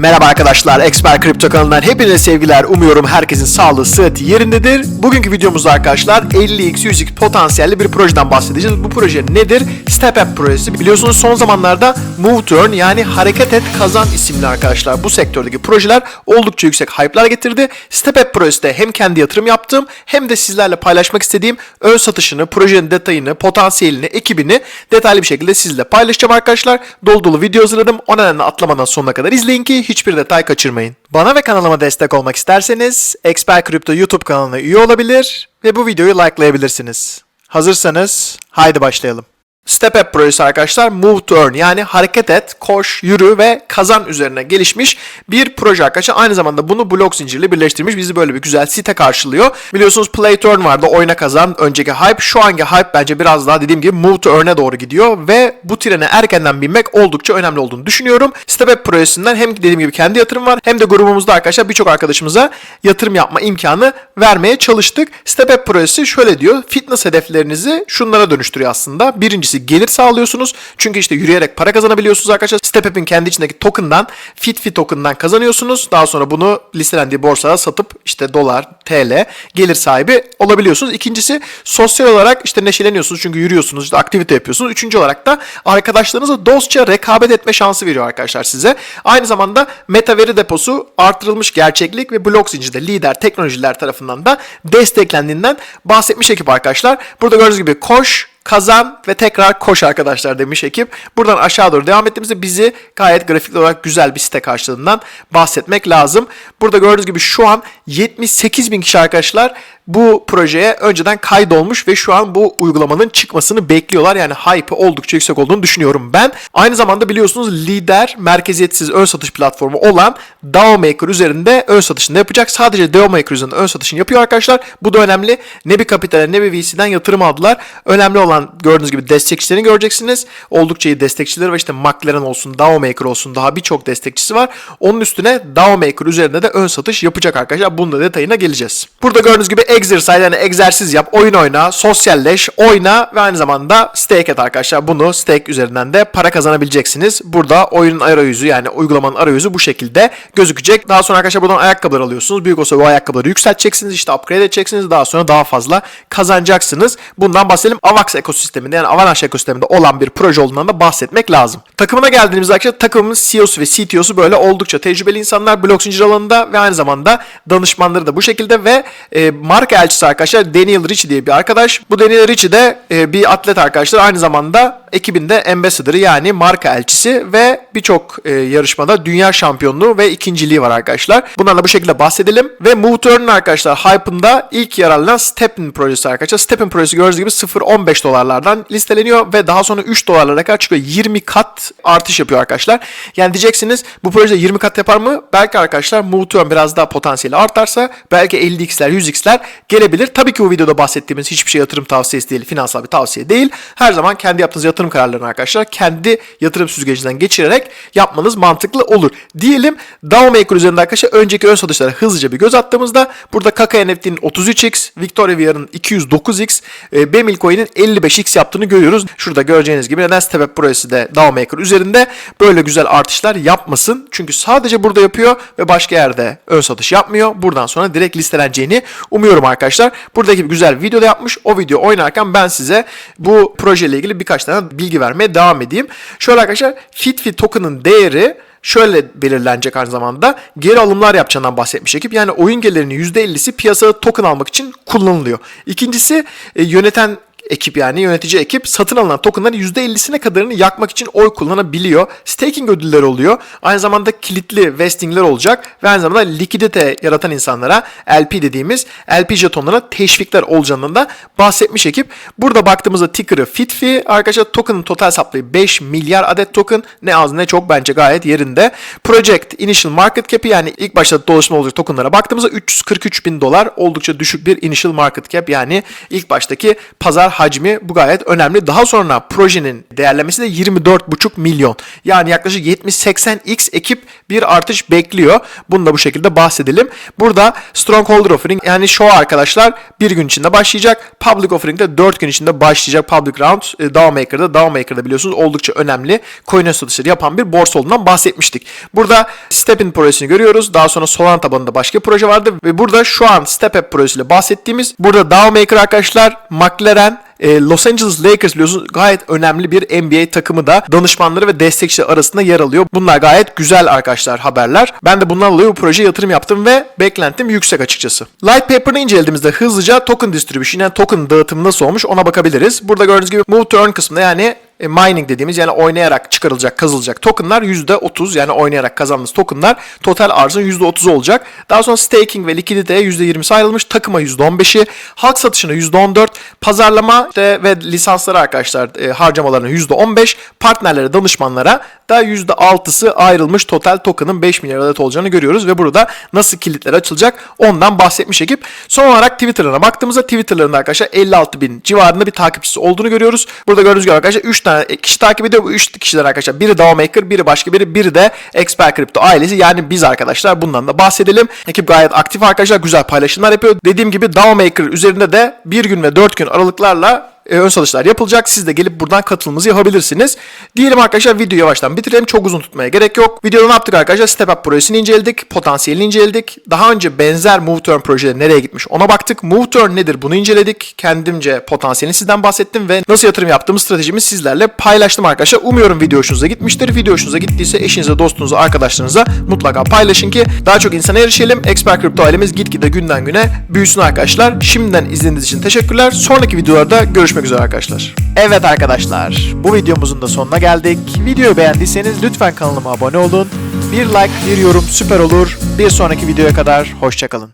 Merhaba arkadaşlar, Expert Kripto kanalından hepinize sevgiler. Umuyorum herkesin sağlığı, sıhhati yerindedir. Bugünkü videomuzda arkadaşlar 50x, 100x potansiyelli bir projeden bahsedeceğiz. Bu proje nedir? Step Up projesi. Biliyorsunuz son zamanlarda Move to Earn yani Hareket Et Kazan isimli arkadaşlar bu sektördeki projeler oldukça yüksek hype'lar getirdi. Step Up projesi de hem kendi yatırım yaptığım hem de sizlerle paylaşmak istediğim ön satışını, projenin detayını, potansiyelini, ekibini detaylı bir şekilde sizle paylaşacağım arkadaşlar. Dolu dolu video hazırladım. O nedenle atlamadan sonuna kadar izleyin ki hiçbir detay kaçırmayın. Bana ve kanalıma destek olmak isterseniz Expert Crypto YouTube kanalına üye olabilir ve bu videoyu likelayabilirsiniz. Hazırsanız haydi başlayalım. Step Up projesi arkadaşlar Move to Earn yani hareket et, koş, yürü ve kazan üzerine gelişmiş bir proje arkadaşlar. Aynı zamanda bunu blok zincirle birleştirmiş. Bizi böyle bir güzel site karşılıyor. Biliyorsunuz Play to Earn vardı. Oyna kazan. Önceki hype. Şu anki hype bence biraz daha dediğim gibi Move to Earn'e doğru gidiyor ve bu trene erkenden binmek oldukça önemli olduğunu düşünüyorum. Step Up projesinden hem dediğim gibi kendi yatırım var hem de grubumuzda arkadaşlar birçok arkadaşımıza yatırım yapma imkanı vermeye çalıştık. Step Up projesi şöyle diyor. Fitness hedeflerinizi şunlara dönüştürüyor aslında. Birincisi gelir sağlıyorsunuz. Çünkü işte yürüyerek para kazanabiliyorsunuz arkadaşlar. StepApp'in kendi içindeki token'dan, FitFit token'dan kazanıyorsunuz. Daha sonra bunu listelendiği borsada satıp işte dolar, TL gelir sahibi olabiliyorsunuz. İkincisi sosyal olarak işte neşeleniyorsunuz çünkü yürüyorsunuz, işte aktivite yapıyorsunuz. Üçüncü olarak da arkadaşlarınızla dostça rekabet etme şansı veriyor arkadaşlar size. Aynı zamanda meta veri deposu artırılmış gerçeklik ve blok zincirde lider teknolojiler tarafından da desteklendiğinden bahsetmiş ekip arkadaşlar. Burada gördüğünüz gibi koş, kazan ve tekrar koş arkadaşlar demiş ekip. Buradan aşağı doğru devam ettiğimizde bizi gayet grafikli olarak güzel bir site karşılığından bahsetmek lazım. Burada gördüğünüz gibi şu an 78 bin kişi arkadaşlar bu projeye önceden kaydolmuş ve şu an bu uygulamanın çıkmasını bekliyorlar. Yani hype oldukça yüksek olduğunu düşünüyorum ben. Aynı zamanda biliyorsunuz lider merkeziyetsiz ön satış platformu olan DAO Maker üzerinde ön satışını yapacak. Sadece DAO Maker üzerinde ön satışını yapıyor arkadaşlar. Bu da önemli. Ne bir kapitale ne bir VC'den yatırım aldılar. Önemli olan gördüğünüz gibi destekçilerini göreceksiniz. Oldukça iyi destekçileri ve işte McLaren olsun, DAO Maker olsun daha birçok destekçisi var. Onun üstüne DAO Maker üzerinde de ön satış yapacak arkadaşlar. Bunun da detayına geleceğiz. Burada gördüğünüz gibi exercise yani egzersiz yap, oyun oyna, sosyalleş, oyna ve aynı zamanda stake et arkadaşlar. Bunu stake üzerinden de para kazanabileceksiniz. Burada oyunun arayüzü yani uygulamanın arayüzü bu şekilde gözükecek. Daha sonra arkadaşlar buradan ayakkabılar alıyorsunuz. Büyük olsa bu ayakkabıları yükselteceksiniz. işte upgrade edeceksiniz. Daha sonra daha fazla kazanacaksınız. Bundan bahsedelim. Avax ekosisteminde yani Avalanche ekosisteminde olan bir proje olduğundan da bahsetmek lazım. Takımına geldiğimizde arkadaşlar takımımız CEO'su ve CTO'su böyle oldukça tecrübeli insanlar blok zincir alanında ve aynı zamanda danışmanları da bu şekilde ve e, marka elçisi arkadaşlar Daniel Ritchie diye bir arkadaş. Bu Daniel Ritchie de e, bir atlet arkadaşlar aynı zamanda ekibinde ambassador'ı yani marka elçisi ve birçok e, yarışmada dünya şampiyonluğu ve ikinciliği var arkadaşlar. Bundan da bu şekilde bahsedelim ve Move to Earn'ın arkadaşlar hype'ında ilk yer alan Stepin projesi arkadaşlar. Stepin projesi gördüğünüz gibi 0.15 dolarlardan listeleniyor ve daha sonra 3 dolarlara kadar çıkıyor. 20 kat artış yapıyor arkadaşlar. Yani diyeceksiniz bu proje 20 kat yapar mı? Belki arkadaşlar Move to Earn biraz daha potansiyeli artarsa belki 50x'ler 100x'ler gelebilir. Tabii ki bu videoda bahsettiğimiz hiçbir şey yatırım tavsiyesi değil, finansal bir tavsiye değil. Her zaman kendi yaptığınız yatırım kararlarını arkadaşlar kendi yatırım süzgecinden geçirerek yapmanız mantıklı olur. Diyelim DAO Maker üzerinde arkadaşlar önceki ön satışlara hızlıca bir göz attığımızda burada Kaka NFT'nin 33x, Victoria VR'ın 209x, e, Bemil Coin'in 55x yaptığını görüyoruz. Şurada göreceğiniz gibi neden Step projesi de DAO Maker üzerinde böyle güzel artışlar yapmasın. Çünkü sadece burada yapıyor ve başka yerde ön satış yapmıyor. Buradan sonra direkt listeleneceğini umuyorum arkadaşlar. Buradaki güzel video da yapmış. O video oynarken ben size bu projeyle ilgili birkaç tane bilgi vermeye devam edeyim. Şöyle arkadaşlar FitFit token'ın değeri şöyle belirlenecek aynı zamanda geri alımlar yapacağından bahsetmiş ekip. Yani oyun gelirinin %50'si piyasada token almak için kullanılıyor. İkincisi e, yöneten ekip yani yönetici ekip satın alınan tokenların %50'sine kadarını yakmak için oy kullanabiliyor. Staking ödülleri oluyor. Aynı zamanda kilitli vestingler olacak ve aynı zamanda likidite yaratan insanlara LP dediğimiz LP jetonlarına teşvikler olacağından da bahsetmiş ekip. Burada baktığımızda ticker'ı FitFi arkadaşlar token'ın total supply 5 milyar adet token ne az ne çok bence gayet yerinde. Project Initial Market Cap'i yani ilk başta dolaşma olacak tokenlara baktığımızda 343 bin dolar oldukça düşük bir initial market cap yani ilk baştaki pazar hacmi bu gayet önemli. Daha sonra projenin değerlemesi de 24,5 milyon. Yani yaklaşık 70-80x ekip bir artış bekliyor. Bunu da bu şekilde bahsedelim. Burada Strongholder Offering yani show arkadaşlar bir gün içinde başlayacak. Public Offering de 4 gün içinde başlayacak. Public Round e, DAO Maker'da. DAO Maker'da biliyorsunuz oldukça önemli coin satışları yapan bir borsa olduğundan bahsetmiştik. Burada Stepin projesini görüyoruz. Daha sonra Solana tabanında başka bir proje vardı. Ve burada şu an Step App projesiyle bahsettiğimiz burada DAO Maker arkadaşlar McLaren e, Los Angeles Lakers biliyorsunuz gayet önemli bir NBA takımı da danışmanları ve destekçileri arasında yer alıyor. Bunlar gayet güzel arkadaşlar haberler. Ben de bundan dolayı bu projeye yatırım yaptım ve beklentim yüksek açıkçası. Light Paper'ını incelediğimizde hızlıca token distribution yani token dağıtımı nasıl olmuş ona bakabiliriz. Burada gördüğünüz gibi move to earn kısmında yani e, mining dediğimiz yani oynayarak çıkarılacak, kazılacak tokenlar %30 yani oynayarak kazandığınız tokenlar total arzın %30'u olacak. Daha sonra staking ve likiditeye %20'si ayrılmış. Takıma %15'i, halk satışına %14, pazarlama ve lisanslara arkadaşlar e, harcamalarına %15, partnerlere, danışmanlara da %6'sı ayrılmış total token'ın 5 milyar adet olacağını görüyoruz ve burada nasıl kilitler açılacak ondan bahsetmiş ekip. Son olarak Twitter'ına baktığımızda Twitter'larında arkadaşlar 56 bin civarında bir takipçisi olduğunu görüyoruz. Burada gördüğünüz gibi arkadaşlar 3 tane kişi takip ediyor. Bu 3 kişiler arkadaşlar. Biri DAO Maker, biri başka biri, biri de Expert Crypto ailesi. Yani biz arkadaşlar bundan da bahsedelim. Ekip gayet aktif arkadaşlar. Güzel paylaşımlar yapıyor. Dediğim gibi DAO Maker üzerinde de 1 gün ve 4 gün aralıklarla e, ön satışlar yapılacak. Siz de gelip buradan katılımınızı yapabilirsiniz. Diyelim arkadaşlar videoyu yavaştan bitirelim. Çok uzun tutmaya gerek yok. Videoda ne yaptık arkadaşlar? Step Up projesini inceledik. Potansiyelini inceledik. Daha önce benzer Move Turn projeleri nereye gitmiş ona baktık. Move Turn nedir bunu inceledik. Kendimce potansiyelini sizden bahsettim ve nasıl yatırım yaptığımız stratejimi sizlerle paylaştım arkadaşlar. Umuyorum video hoşunuza gitmiştir. Video hoşunuza gittiyse eşinize, dostunuza, arkadaşlarınıza mutlaka paylaşın ki daha çok insana erişelim. Expert Crypto ailemiz gitgide günden güne büyüsün arkadaşlar. Şimdiden izlediğiniz için teşekkürler. Sonraki videolarda görüşmek üzere arkadaşlar. Evet arkadaşlar, bu videomuzun da sonuna geldik. Videoyu beğendiyseniz lütfen kanalıma abone olun. Bir like, bir yorum süper olur. Bir sonraki videoya kadar hoşçakalın.